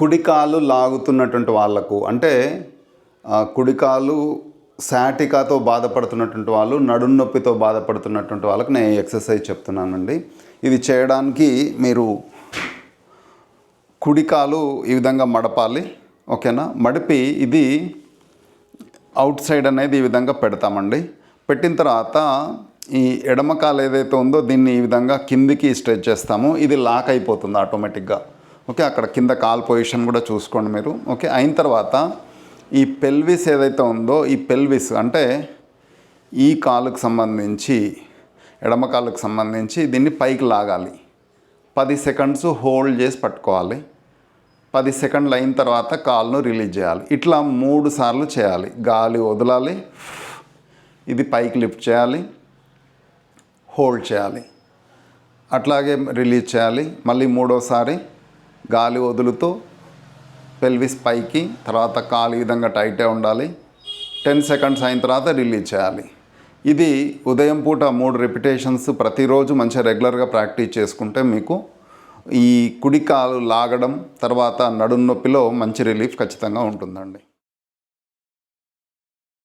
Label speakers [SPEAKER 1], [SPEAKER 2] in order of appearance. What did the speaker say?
[SPEAKER 1] కుడికాలు లాగుతున్నటువంటి వాళ్ళకు అంటే కుడికాలు శాటికాతో బాధపడుతున్నటువంటి వాళ్ళు నడుం నొప్పితో బాధపడుతున్నటువంటి వాళ్ళకి నేను ఎక్సర్సైజ్ చెప్తున్నానండి. ఇది చేయడానికి మీరు కుడికాలు ఈ విధంగా మడపాలి ఓకేనా? మడిపి ఇది అవుట్ సైడ్ అనేది ఈ విధంగా పెడతామండి. పెట్టిన తర్వాత ఈ ఎడమ కాలు ఏదైతే ఉందో దీన్ని ఈ విధంగా కిందికి స్ట్రెచ్ చేస్తాము. ఇది లాక్ అయిపోతుంది ఆటోమేటిక్గా. ఓకే అక్కడ కింద కాల్ పొజిషన్ కూడా చూసుకోండి మీరు. ఓకే అయిన తర్వాత ఈ పెల్విస్ ఏదైతే ఉందో ఈ పెల్విస్ అంటే ఈ కాలుకు సంబంధించి ఎడమ కాలుకు సంబంధించి దీన్ని పైకి లాగాలి. పది సెకండ్స్ హోల్డ్ చేసి పట్టుకోవాలి. పది సెకండ్లు అయిన తర్వాత కాల్ను రిలీజ్ చేయాలి. ఇట్లా మూడు సార్లు చేయాలి. గాలి వదలాలి. ఇది పైకి లిఫ్ట్ చేయాలి. హోల్డ్ చేయాలి. అట్లాగే రిలీజ్ చేయాలి. మళ్ళీ మూడోసారి గాలి వదులుతూ పెల్విస్ పైకి తర్వాత కాలు ఈ విధంగా టైటే ఉండాలి. టెన్ సెకండ్స్ అయిన తర్వాత రిలీజ్ చేయాలి. ఇది ఉదయం పూట మూడు రిపిటేషన్స్ ప్రతిరోజు మంచిగా రెగ్యులర్గా ప్రాక్టీస్ చేసుకుంటే మీకు ఈ కుడి కాలు లాగడం తర్వాత నడుం నొప్పిలో మంచి రిలీఫ్ ఖచ్చితంగా ఉంటుందండి.